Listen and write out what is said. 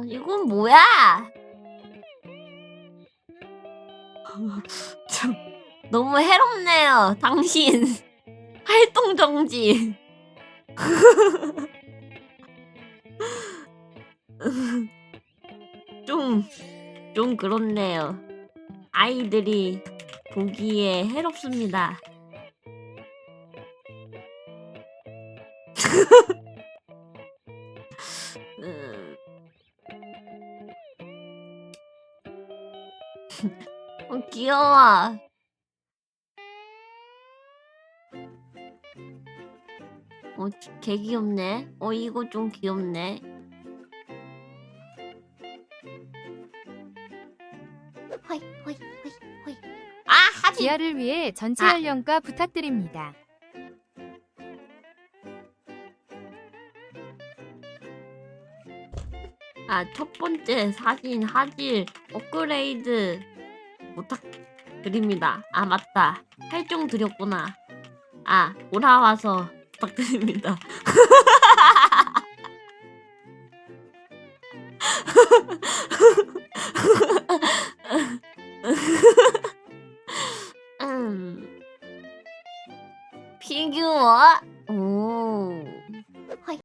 아, 이건 뭐야? 참, 너무 해롭네요, 당신. 활동 정지. 좀, 좀 그렇네요. 아이들이 보기에 해롭습니다. 음. 어, 귀여워. 어, 개 귀엽네. 어, 이거 좀 귀엽네. 허이, 허이, 허이, 허이. 아, 하지! 기아를 위해 전체 아. 연령가 부탁드립니다. 아, 첫 번째 사진 하질 업그레이드 부탁드립니다. 아, 맞다. 할증 드렸구나. 아, 돌아와서 부탁드립니다. 음. 피규어?